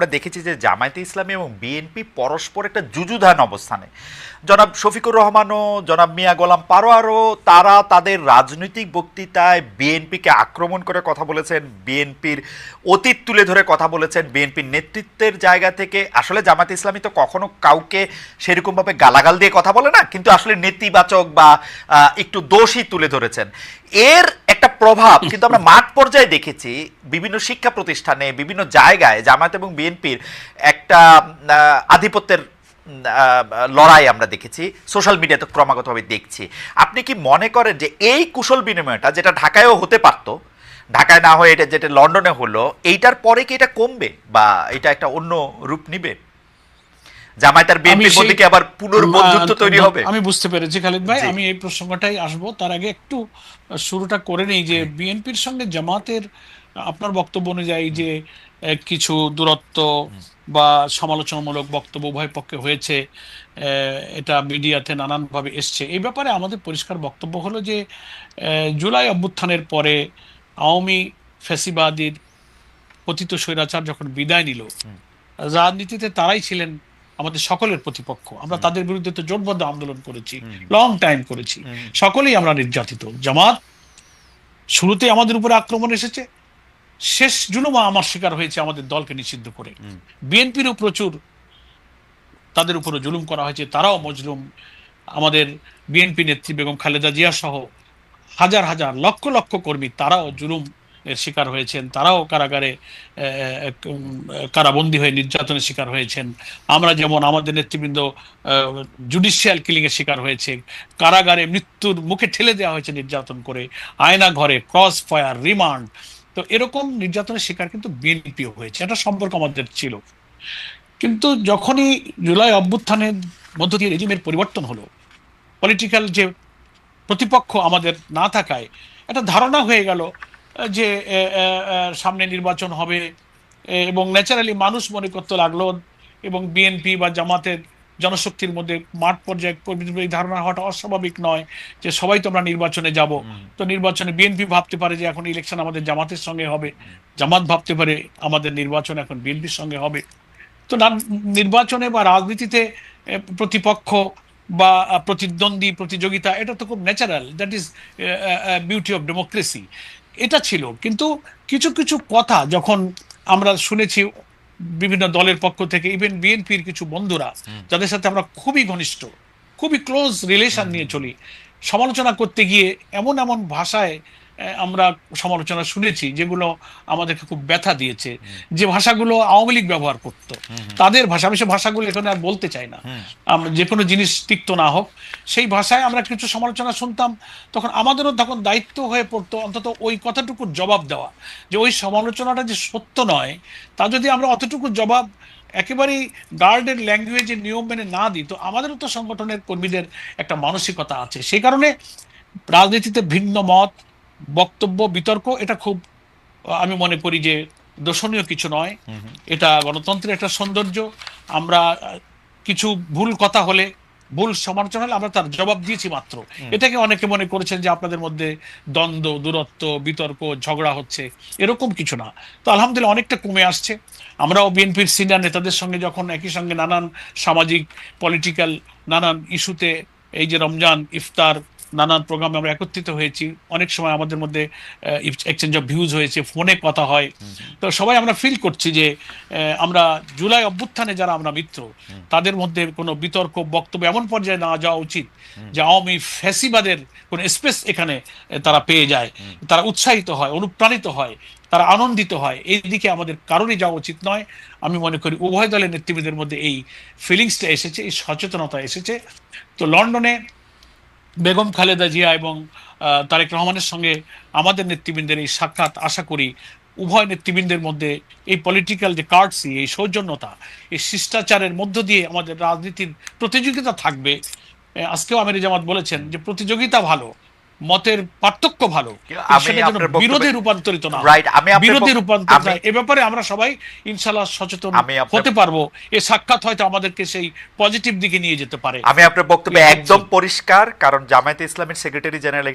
আমরা দেখেছি যে জামায়াতে ইসলামী এবং বিএনপি পরস্পর একটা যুযুধান অবস্থানে। জনাব শফিকুর রহমানও, জনাব মিয়া গোলাম পারোয়ারও, তারা তাদের রাজনৈতিক বক্তৃতায় বিএনপিকে আক্রমণ করে কথা বলেছেন, বিএনপির অতীত তুলে ধরে কথা বলেছেন, বিএনপির নেতৃত্বের জায়গা থেকে। আসলে জামায়াতে ইসলামী তো কখনো কাউকে সেরকমভাবে গালাগাল দিয়ে কথা বলে না, কিন্তু আসলে নেতিবাচক বা একটু দোষই তুলে ধরেছেন। এর একটা প্রভাব, কিন্তু আমরা মাঠ পর্যায়ে দেখেছি, বিভিন্ন শিক্ষা প্রতিষ্ঠানে, বিভিন্ন জায়গায় জামায়াত এবং বিএনপির একটা আধিপত্যের লড়াই আমরা দেখেছি। সোশ্যাল মিডিয়াতে ক্রমাগতভাবে দেখছি। আপনি কি মনে করেন যে এই কুশল বিনিময়টা, যেটা ঢাকায়ও হতে পারতো, ঢাকায় না হয়ে এটা, যেটা লন্ডনে হলো, এইটার পরে কি এটা কমবে বা এটা একটা অন্য রূপ নিবে? জামায়াত আর বিএনপির মধ্যে কি আবার পুনর্বন্ধুত্ব তৈরি হবে? আমি বুঝতে পেরেছি খালিদ ভাই। আমি এই প্রসঙ্গটাই আসব। তার আগে একটু শুরুটা করে নেই যে বিএনপির সঙ্গে জামাতের আপনার বক্তব্য অনুযায়ী যে কিছু দূরত্ব বা সমালোচনামূলক বক্তব্য উভয় পক্ষে হয়েছে এটা মিডিয়াতে নানানভাবে এসছে। এই ব্যাপারে আমাদের পরিষ্কার বক্তব্য হলো যে জুলাই অভ্যুত্থানের পরে আওয়ামী ফ্যাসিবাদীর পতিত স্বৈরাচার যখন বিদায় নিল রাজনীতিতে তারাই ছিলেন আমাদের সকলের প্রতিপক্ষ। আমরা তাদের বিরুদ্ধে তো জোটবদ্ধ আন্দোলন করেছি লং টাইম করেছি। সকলেই আমরা নির্যাতিত। জামাত শুরুতে আমাদের উপরে আক্রমণ এসেছে শেষ জুলুমা আমার শিকার হয়েছে আমাদের দলকে নিষিদ্ধ করে। বিএনপিরও প্রচুর তাদের উপরে জুলুম করা হয়েছে তারাও মজলুম। আমাদের বিএনপি নেত্রী বেগম খালেদা জিয়া সহ হাজার হাজার লক্ষ লক্ষ কর্মী তারাও জুলুম শিকার হয়েছেন। তারাও কারাগারে কারাবন্দী হয়ে নির্যাতনের শিকার হয়েছেন। আমরা যেমন আমাদের নেতৃবৃন্দ জুডিশিয়াল কিলিং এর শিকার হয়েছে কারাগারে মৃত্যুর মুখে ঠেলে দেওয়া হয়েছে নির্যাতন করে। আয়না ঘরে, ক্রস ফায়ার, রিমান্ড। তো এরকম নির্যাতনের শিকার কিন্তু বিএনপিও হয়েছে। এটা সম্পর্ক আমাদের ছিল। কিন্তু যখনই জুলাই অভ্যুত্থানের মধ্য দিয়ে রেজিমের পরিবর্তন হলো পলিটিক্যাল যে প্রতিপক্ষ আমাদের না থাকায়, একটা ধারণা হয়ে গেল যে সামনে নির্বাচন হবে এবং ন্যাচারালি মানুষ মনে করতে লাগল এবং বিএনপি বা জামাতের জনশক্তির মধ্যে মাঠ পর্যায়ে এই ধারণা হওয়াটা অস্বাভাবিক নয় যে সবাই তো আমরা নির্বাচনে যাব। তো নির্বাচনে বিএনপি ভাবতে পারে যে এখন ইলেকশন আমাদের জামাতের সঙ্গে হবে। জামাত ভাবতে পারে আমাদের নির্বাচন এখন বিএনপির সঙ্গে হবে। তো না নির্বাচনে বা রাজনীতিতে প্রতিপক্ষ বা প্রতিদ্বন্দ্বী প্রতিযোগিতা এটা তো খুব natural that is beauty of democracy এটা ছিল। কিন্তু কিছু কিছু কথা যখন আমরা শুনেছি বিভিন্ন দলের পক্ষ থেকে ইভেন বিএনপির কিছু বন্ধুরা যাদের সাথে আমরা খুবই ঘনিষ্ঠ খুবই ক্লোজ রিলেশন নিয়ে চলি সমালোচনা করতে গিয়ে এমন এমন ভাষায় আমরা সমালোচনা শুনেছি যেগুলো আমাদেরকে খুব ব্যথা দিয়েছে। যে ভাষাগুলো আওয়ামী লীগ ব্যবহার করতো। তাদের ভাষা আমি সে ভাষাগুলো এখানে আর বলতে চাই না। আমরা যে কোনো জিনিস তিক্ত না হোক সেই ভাষায় আমরা কিছু সমালোচনা শুনতাম। তখন আমাদেরও তখন দায়িত্ব হয়ে পড়তো অন্তত ওই কথাটুকুর জবাব দেওয়া। যে ওই সমালোচনাটা যে সত্য নয় তা যদি আমরা অতটুকু জবাব একেবারেই গার্ডের ল্যাঙ্গুয়েজে নিয়ম মেনে না দিই তো আমাদেরও তো সংগঠনের কর্মীদের একটা মানসিকতা আছে। সেই কারণে রাজনীতিতে ভিন্ন মত বক্তব্য বিতর্ক এটা খুব আমি মনে করি যে দোষণীয় কিছু নয়। এটা গণতন্ত্রের একটা সৌন্দর্য। আমরা কিছু ভুল কথা হলে ভুল সমালোচনা হলে আমরা তার জবাব দিয়েছি মাত্র। এটাকে অনেকে মনে করেছেন যে আপনাদের মধ্যে দ্বন্দ্ব দূরত্ব বিতর্ক ঝগড়া হচ্ছে এরকম কিছু না। তো আলহামদুলিল্লাহ অনেকটা কমে আসছে। আমরাও বিএনপির সিনিয়র নেতাদের সঙ্গে যখন একই সঙ্গে নানান সামাজিক পলিটিক্যাল নানান ইস্যুতে এই যে রমজান ইফতার নানান প্রোগ্রামে আমরা একত্রিত হয়েছি। অনেক সময় আমাদের মধ্যে এক্সচেঞ্জ অফ ভিউজ হয়েছে ফোনে কথা হয়। তো সবাই আমরা ফিল করছি যে আমরা জুলাই অভ্যুত্থানে যারা আমরা মিত্র তাদের মধ্যে কোনো বিতর্ক বক্তব্য এমন পর্যায়ে না যাওয়া উচিত যে আওয়ামী ফ্যাসিবাদের কোনো স্পেস এখানে তারা পেয়ে যায়। তারা উৎসাহিত হয় অনুপ্রাণিত হয় তারা আনন্দিত হয়। এই দিকে আমাদের কারণে যাওয়া উচিত নয়। আমি মনে করি উভয় দলের নেতৃবৃন্দের মধ্যে এই ফিলিংসটা এসেছে এই সচেতনতা এসেছে। তো লন্ডনে বেগম খালেদা জিয়া এবং তারেক রহমানের সঙ্গে আমাদের নেতৃবৃন্দের এই সাক্ষাৎ আশা করি উভয় নেতৃবৃন্দের মধ্যে এই পলিটিক্যাল যে কার্ডসি এই সৌজন্যতা, এই শিষ্টাচারের মধ্য দিয়ে আমাদের রাজনীতির প্রতিযোগিতা থাকবে। আজকেও আমির জামাত বলেছেন যে প্রতিযোগিতা ভালো মতের পার্থক্য ভালো। বিরোধী রূপান্তরিত না বিরোধী রূপান্তরিত আমি- এ ব্যাপারে আমরা সবাই ইনশাল্লাহ সচেতন হতে পারব। এ সাক্ষাৎ হয়তো আমাদেরকে সেই পজিটিভ দিকে নিয়ে যেতে পারে। আমি আপনার বক্তব্য একদম পরিষ্কার কারণ জামায়াতে ইসলামের সেক্রেটারি জেনারেল